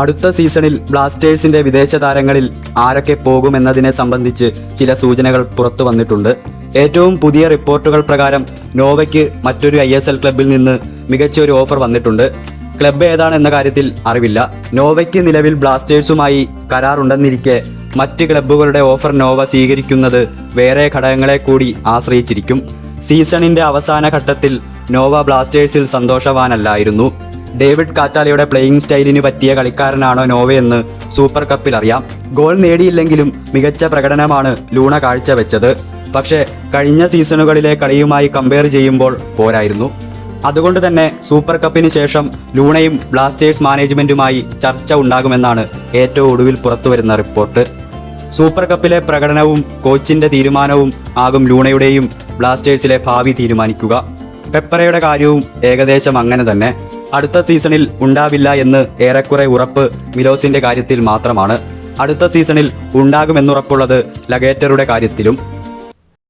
അടുത്ത സീസണിൽ ബ്ലാസ്റ്റേഴ്സിന്റെ വിദേശ താരങ്ങളിൽ ആരൊക്കെ പോകുമെന്നതിനെ സംബന്ധിച്ച് ചില സൂചനകൾ പുറത്തു വന്നിട്ടുണ്ട്. ഏറ്റവും പുതിയ റിപ്പോർട്ടുകൾ പ്രകാരം നോവയ്ക്ക് മറ്റൊരു ഐ എസ് എൽ ക്ലബിൽ നിന്ന് മികച്ച ഒരു ഓഫർ വന്നിട്ടുണ്ട്. ക്ലബ്ബ് ഏതാണെന്ന കാര്യത്തിൽ അറിവില്ല. നോവയ്ക്ക് നിലവിൽ ബ്ലാസ്റ്റേഴ്സുമായി കരാറുണ്ടെന്നിരിക്കെ മറ്റ് ക്ലബ്ബുകളുടെ ഓഫർ നോവ സ്വീകരിക്കുന്നത് വേറെ ഘടകങ്ങളെ കൂടി ആശ്രയിച്ചിരിക്കും. സീസണിന്റെ അവസാന ഘട്ടത്തിൽ നോവ ബ്ലാസ്റ്റേഴ്സിൽ സന്തോഷവാനല്ലായിരുന്നു. ഡേവിഡ് കാറ്റാലയുടെ പ്ലേയിങ് സ്റ്റൈലിന് പറ്റിയ കളിക്കാരനാണോ നോവയെന്ന് സൂപ്പർ കപ്പിൽ അറിയാം. ഗോൾ നേടിയില്ലെങ്കിലും മികച്ച പ്രകടനമാണ് ലൂണ കാഴ്ചവെച്ചത്. പക്ഷേ കഴിഞ്ഞ സീസണുകളിലെ കളിയുമായി കമ്പയർ ചെയ്യുമ്പോൾ പോരായിരുന്നു. അതുകൊണ്ട് തന്നെ സൂപ്പർ കപ്പിന് ശേഷം ലൂണയും ബ്ലാസ്റ്റേഴ്സ് മാനേജ്മെന്റുമായി ചർച്ച ഉണ്ടാകുമെന്നാണ് ഏറ്റവും ഒടുവിൽ പുറത്തുവരുന്ന റിപ്പോർട്ട്. സൂപ്പർ കപ്പിലെ പ്രകടനവും കോച്ചിന്റെ തീരുമാനവും ആകും ലൂണയുടെയും ബ്ലാസ്റ്റേഴ്സിലെ ഭാവി തീരുമാനിക്കുക. പെപ്പറയുടെ കാര്യവും ഏകദേശം അങ്ങനെ തന്നെ. അടുത്ത സീസണിൽ ഉണ്ടാവില്ല എന്ന് ഏറെക്കുറെ ഉറപ്പ് മിലോസിന്റെ കാര്യത്തിൽ മാത്രമാണ്. അടുത്ത സീസണിൽ ഉണ്ടാകുമെന്നുറപ്പുള്ളത് ലഗേറ്ററുടെ കാര്യത്തിലും.